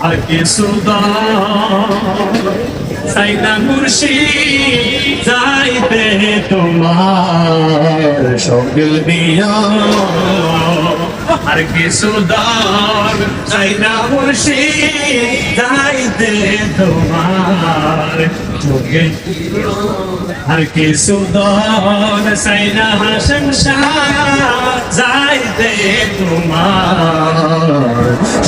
আর কে সাইনা মুর্শি যাইতে তোমার সঙ্গে দিয়া আর কে সুদার সাইনা মুর্শি যাইতে তোমার সঙ্গে আর কে সুদন সাইনা হাসন যাইতে তোমার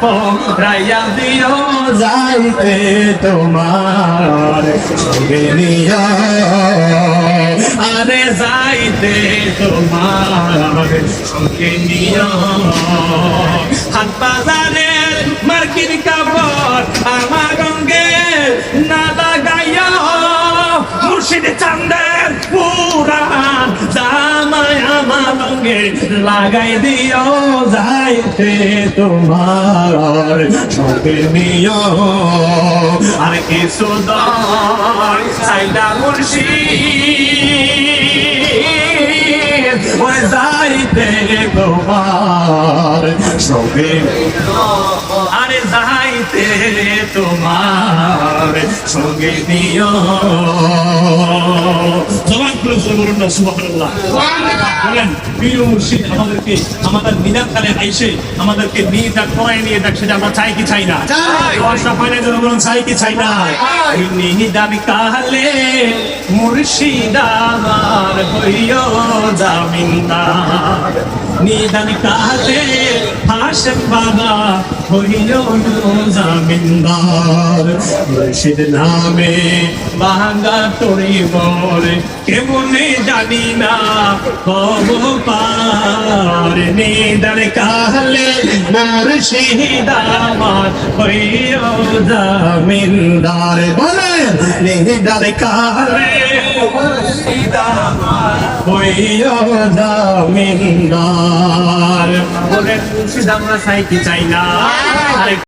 পড়াইয়া দিও যাইতে তোমার। নিয়া আরে যাইতে তোমার। নিয়া হাত বাজারের মার্কিন কাপড় রঙ্গে লাগাই দিও যাইতে তোমার সঙ্গে নিও। আর কিছু দর সাইডা মুর্শিদ ওই যাইতে তোমার সঙ্গে আরে যাইতে তোমার সঙ্গে নিও। জবান খুলে করুন না সুবহানাল্লাহ। বলেন প্রিয় মুর্শিদ আমাদেরকে আমাদের নিদান কালে আইসে আমাদেরকে নিয়ে যাক পড়ায় নিয়ে যাক সেটা আমরা চাই কি চাই না। পয়সা হয় না বলুন চাই কি চাই না। নিদান কালে মুর্শিদ আমার হইও জামিনদার নিদান কালে হাসেম বাবা হইও জামিনদার মুর্শিদ নামে। বাহাঙ্গা তরি বলে, কেমনে জানি না? কব পার নিদান কালে মুর্শিদ আমার হইও জামিনদার। বলেন নিদান কালে মুর্শিদ আমার চাই চাই না?